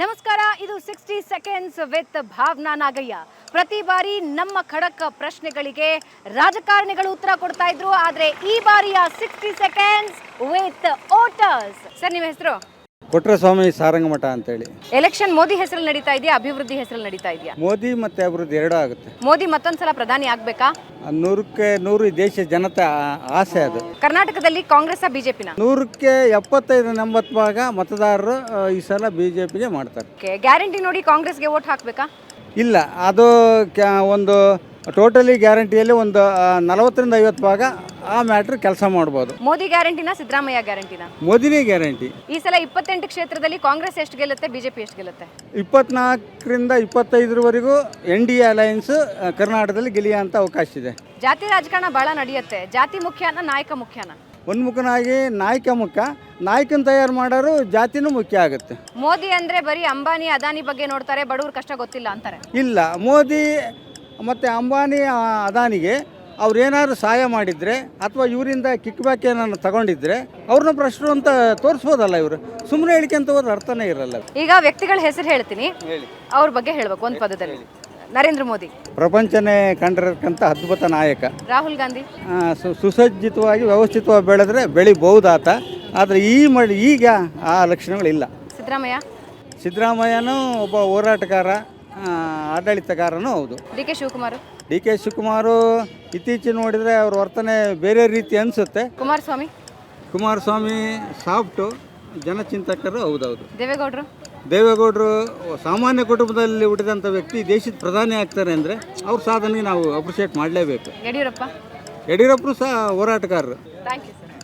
ನಮಸ್ಕಾರ, ಇದು sixty seconds with Bhavana Nagaiah. ಪ್ರತಿ ಬಾರಿ ನಮ್ಮ ಖಡಕ್ ಪ್ರಶ್ನೆಗಳಿಗೆ ರಾಜಕಾರಣಿಗಳು ಉತ್ತರ ಕೊಡ್ತಾ ಇದ್ರು, ಆದ್ರೆ ಈ ಬಾರಿಯ sixty seconds with voters sir, ನಿಮ್ಮ ಹೆಸರು? ಕೊಟ್ರಸ್ವಾಮಿ ಸಾರಂಗಮಠ ಅಂತೇಳಿ. ಎಲೆಕ್ಷನ್ ಮೋದಿ ಹೆಸರಲ್ಲಿ ನಡೀತಾ ಇದೆಯಾ? ಅಭಿವೃದ್ಧಿ ಹೆಸರಲ್ಲಿ ನಡೀತಾ ಇದೆಯಾ? ಮೋದಿ ಮತ್ತೆ ಅಭಿವೃದ್ಧಿ ಎರಡೂ ಆಗುತ್ತೆ. ಮೋದಿ ಮತ್ತೊಂದ್ಸಲ ಪ್ರಧಾನಿ ಆಗ್ಬೇಕಾ? ನೂರಕ್ಕೆ ನೂರು ಈ ದೇಶ ಜನತೆ ಆ- ಆಸೆ ಅದು. ಕರ್ನಾಟಕದಲ್ಲಿ ಕಾಂಗ್ರೆಸ್ ಬಿಜೆಪಿನ? ನೂರಕ್ಕೆ ಎಪ್ಪತ್ತೈದು ಎಂಬತ್ತು ಭಾಗ ಮತದಾರರು ಆ, ಈ ಸಲ ಬಿ ಜೆ ಪಿಗೆ ಮಾಡ್ತಾರೆ ಗ್ಯಾರಂಟಿ ನೋಡಿ ಕಾಂಗ್ರೆಸ್ಗೆ ವೋಟ್ ಹಾಕ್ಬೇಕಾ? ಇಲ್ಲ ಅದು ಕ್ಯಾ ಒಂದು ಟೋಟಲಿ ಗ್ಯಾರಂಟಿಯಲ್ಲಿ ಒಂದು ಆ, ನಲವತ್ತರಿಂದ ಐವತ್ತು ಭಾಗ ಆ ಮ್ಯಾಟ್ರ್ ಕೆಲಸ ಮಾಡ್ಬೋದು. ಮೋದಿ ಗ್ಯಾರಂಟಿನ ಸಿದ್ದರಾಮಯ್ಯ ಗ್ಯಾರಂಟಿನ? ಮೋದಿನೇ ಗ್ಯಾರಂಟಿ. ಈ ಸಲ ಇಪ್ಪತ್ತೆಂಟು ಕ್ಷೇತ್ರದಲ್ಲಿ ಕಾಂಗ್ರೆಸ್ ಎಷ್ಟು ಗೆಲ್ಲುತ್ತೆ ಬಿಜೆಪಿ ಎಷ್ಟು ಗೆಲ್ಲುತ್ತೆ? ಇಪ್ಪತ್ನಾಲ್ಕರಿಂದ ಇಪ್ಪತ್ತೈದರವರೆಗೂ ಎನ್ ಡಿ ಎ ಅಲಯನ್ಸ್ ಕರ್ನಾಟಕದಲ್ಲಿ ಗೆಲ್ಲಿಯುವಂಥ ಅವಕಾಶ ಇದೆ. ಜಾತಿ ರಾಜಕಾರಣ ಬಹಳ ನಡೆಯುತ್ತೆ. ಜಾತಿ ಮುಖ್ಯನ ನಾಯಕ ಮುಖ್ಯನ? ಮುಖನಾಗಿ ನಾಯಕ ಮುಖ್ಯ. ನಾಯಕನ ತಯಾರು ಮಾಡೋರು ಜಾತಿನೂ ಮುಖ್ಯ ಆಗುತ್ತೆ. ಮೋದಿ ಅಂದ್ರೆ ಬರೀ ಅಂಬಾನಿ ಅದಾನಿ ಬಗ್ಗೆ ನೋಡ್ತಾರೆ ಬಡವ್ರ ಕಷ್ಟ ಗೊತ್ತಿಲ್ಲ ಅಂತಾರೆ. ಇಲ್ಲ ಮೋದಿ ಮತ್ತು ಅಂಬಾನಿ ಆ, ಅದಾನಿಗೆ ಅವ್ರು ಏನಾದ್ರು ಸಹಾಯ ಮಾಡಿದರೆ ಅಥವಾ ಇವರಿಂದ ಕಿಕ್ ಬ್ಯಾಕ್ ಏನಾದ್ರು ತಗೊಂಡಿದ್ರೆ ಅವ್ರನ್ನ ಭ್ರಷ್ಟರು ಅಂತ ತೋರಿಸ್ಬೋದಲ್ಲ ಇವರು. ಸುಮ್ಮನೆ ಹೇಳಿಕೆಂತ ಹೋದ್ರೆ ಅರ್ಥನೇ ಇರಲ್ಲ ಈಗ ವ್ಯಕ್ತಿಗಳ ಹೆಸರು ಹೇಳ್ತೀನಿ. ಹೇಳಿ. ಅವ್ರ ಬಗ್ಗೆ ಹೇಳ್ಬೇಕು ಒಂದು ಪದದಲ್ಲಿ. ನರೇಂದ್ರ ಮೋದಿ. ಪ್ರಪಂಚನೇ ಕಂಡಿರತಕ್ಕಂಥ ಅದ್ಭುತ ನಾಯಕ. ರಾಹುಲ್ ಗಾಂಧಿ. ಸುಸಜ್ಜಿತವಾಗಿ ವ್ಯವಸ್ಥಿತವಾಗಿ ಬೆಳೆದ್ರೆ ಬೆಳಿಬಹುದಾತ. ಆದರೆ ಈ ಮಳಿ ಈಗ ಆ ಲಕ್ಷಣಗಳಿಲ್ಲ. ಸಿದ್ದರಾಮಯ್ಯ. ಸಿದ್ದರಾಮಯ್ಯನೂ ಒಬ್ಬ ಹೋರಾಟಗಾರ. ಆಡಳಿತಗಾರನೂ ಹೌದು. D K Shivakumar. D K Shivakumar ಇತ್ತೀಚೆಗೆ ನೋಡಿದರೆ ಅವ್ರ ವರ್ತನೆ ಬೇರೆ ರೀತಿ ಅನಿಸುತ್ತೆ. ಕುಮಾರಸ್ವಾಮಿ. ಕುಮಾರಸ್ವಾಮಿ ಸಾಫ್ಟು ಜನಚಿಂತಕರು ಹೌದೌದು. ದೇವೇಗೌಡರು. ದೇವೇಗೌಡರು ಸಾಮಾನ್ಯ ಕುಟುಂಬದಲ್ಲಿ ಹುಟ್ಟಿದಂಥ ವ್ಯಕ್ತಿ ದೇಶದ ಪ್ರಧಾನಿ ಆಗ್ತಾರೆ ಅಂದರೆ ಅವ್ರ ಸಾಧನೆಗೆ ನಾವು ಅಪ್ರಿಷಿಯೇಟ್ ಮಾಡಲೇಬೇಕು. ಯಡಿಯೂರಪ್ಪ. ಯಡಿಯೂರಪ್ಪರು ಸಹ ಹೋರಾಟಗಾರರು. Thank you sir